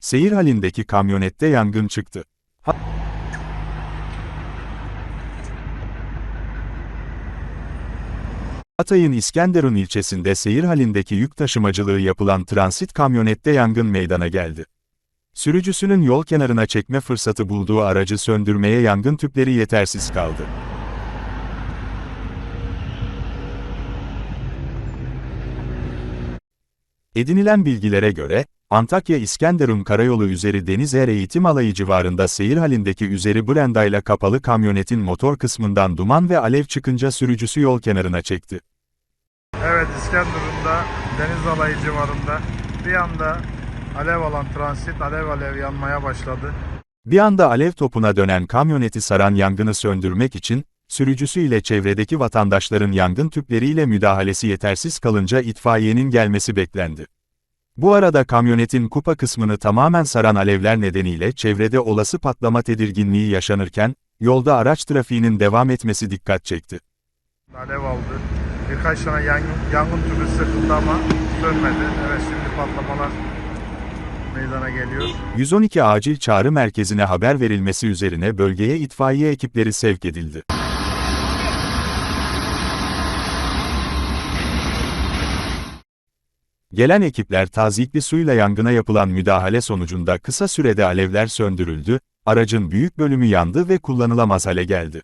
Seyir halindeki kamyonette yangın çıktı. Hatay'ın İskenderun ilçesinde seyir halindeki yük taşımacılığı yapılan transit kamyonette yangın meydana geldi. Sürücüsünün yol kenarına çekme fırsatı bulduğu aracı söndürmeye yangın tüpleri yetersiz kaldı. Edinilen bilgilere göre, Antakya İskenderun Karayolu üzeri Deniz Er Eğitim Alayı civarında seyir halindeki üzeri brandayla kapalı kamyonetin motor kısmından duman ve alev çıkınca sürücüsü yol kenarına çekti. Evet İskenderun'da deniz alayı civarında bir anda alev alan transit alev alev yanmaya başladı. Bir anda alev topuna dönen kamyoneti saran yangını söndürmek için, sürücüsü ile çevredeki vatandaşların yangın tüpleriyle müdahalesi yetersiz kalınca itfaiyenin gelmesi beklendi. Bu arada kamyonetin kupa kısmını tamamen saran alevler nedeniyle çevrede olası patlama tedirginliği yaşanırken, yolda araç trafiğinin devam etmesi dikkat çekti. Alev aldı. Birkaç tane yangın, yangın tüpü sıkıldı ama sönmedi. Evet şimdi patlamalar meydana geliyor. 112 acil çağrı merkezine haber verilmesi üzerine bölgeye itfaiye ekipleri sevk edildi. Gelen ekipler tazikli suyla yangına yapılan müdahale sonucunda kısa sürede alevler söndürüldü, aracın büyük bölümü yandı ve kullanılamaz hale geldi.